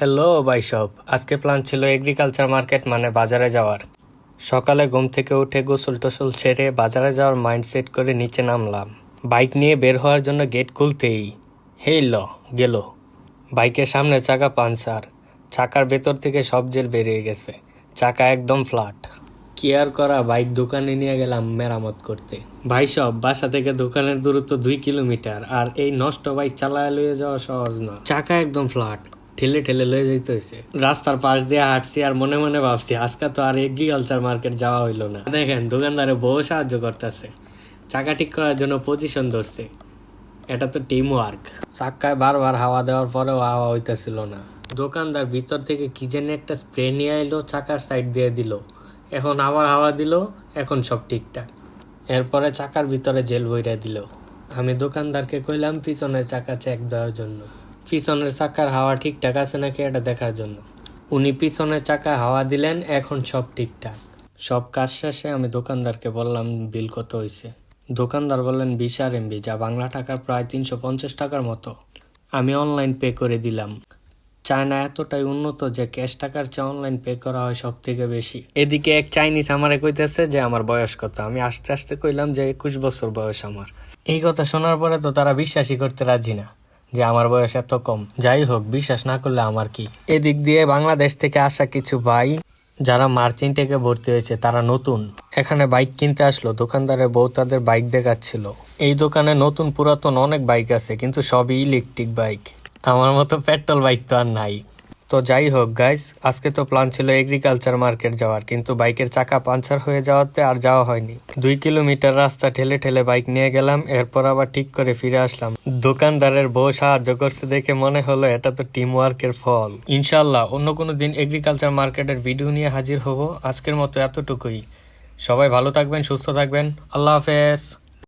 Hello ভাই সব আজকে প্ল্যান ছিল এগ্রিকালচার মার্কেট মানে বাজারে যাওয়ার। সকালে ঘুম থেকে উঠে গোসল টোসল ছেড়ে বাজারে যাওয়ার মাইন্ড সেট করে নিচে নামলাম। বাইক নিয়ে বের হওয়ার জন্য গেট খুলতেই হেই ল, গেল। বাইকের সামনে চাকা পাঞ্চার চাকার ভেতর থেকে সব জেল বেরিয়ে গেছে। চাকা একদম ফ্ল্যাট কেয়ার করা বাইক দোকানে নিয়ে গেলাম মেরামত করতে। ভাই সব বাসা থেকে দোকানের দূরত্ব দুই কিলোমিটার, আর এই নষ্ট বাইক চালায় লয়ে যাওয়া সহজ না। চাকা একদম ফ্ল্যাট ঠেলে ঠেলে লয়ে যেতে হয়েছে রাস্তার পাশ দিয়ে হাঁটছি আর মনে মনে ভাবছি, আজকে তো আর এগ্রিকালচার মার্কেট যাওয়া হইল না। দেখেন, দোকানদারে বহু সাহায্য করতেছে। চাকা ঠিক করার জন্য পজিশন ধরছে। এটা তো টিম ওয়ার্ক চাক্কায় বারবার হাওয়া দেওয়ার পরেও হাওয়া হইতেছিল না। দোকানদার ভিতর থেকে কি যেন একটা স্প্রে নিয়ে এলো চাকার সাইড দিয়ে দিল। এখন আবার হাওয়া দিল, এখন সব ঠিকঠাক। এরপরে চাকার ভিতরে জেল বইরা দিল। আমি দোকানদারকে কইলাম, পিছনের চাকা চেক দেওয়ার জন্য। পিছনের চাকার হাওয়া ঠিকঠাক আছে নাকি এটা দেখার জন্য? উনি পিছনের চাকা হাওয়া দিলেন, এখন সব ঠিকঠাক। সব কাজ শেষে আমি দোকানদারকে বললাম, বিল কত হয়েছে দোকানদার বললেন, বিশ আর এমবি, যা বাংলা টাকার প্রায় তিনশো পঞ্চাশ টাকার মতো। আমি অনলাইন পে করে দিলাম। চায়না এতটাই উন্নত যে ক্যাশ টাকার চেয়ে অনলাইন পে করা হয় সব থেকে বেশি। এদিকে এক চাইনিজ আমারে কইতেছে যে, আমার বয়স কত? আমি আস্তে আস্তে কইলাম যে, একুশ বছর বয়স আমার। এই কথা শোনার পরে তো তারা বিশ্বাসই করতে রাজি না। যে আমার বয়স এত কম। যাই হোক, বিশ্বাস না করলে আমার কি? এদিক দিয়ে বাংলাদেশ থেকে আসা কিছু ভাই, যারা মার্চিন টেকে ভর্তি হয়েছে, তারা নতুন। এখানে বাইক কিনতে আসলো দোকানদারের বউ তাদের বাইক দেখাচ্ছিল। এই দোকানে নতুন পুরাতন অনেক বাইক আছে, কিন্তু সবই ইলেকট্রিক বাইক আমার মতো পেট্রোল বাইক তো আর নাই। তো যাই হোক গাইস আজকে তো প্ল্যান ছিল এগ্রিকালচার মার্কেট যাওয়ার, কিন্তু বাইকের চাকা পাঞ্চার হয়ে যাওয়াতে আর যাওয়া হয়নি। দুই কিলোমিটার রাস্তা ঠেলে ঠেলে বাইক নিয়ে গেলাম, এরপর আবার ঠিক করে ফিরে আসলাম। দোকানদারের বউ সাহায্য করছে দেখে মনে হলো এটা তো টিম ওয়ার্কের ফল। ইনশাল্লাহ অন্য কোনো দিন এগ্রিকালচার মার্কেটের ভিডিও নিয়ে হাজির হব। আজকের মতো এতটুকুই। সবাই ভালো থাকবেন, সুস্থ থাকবেন। আল্লাহ হাফেজ।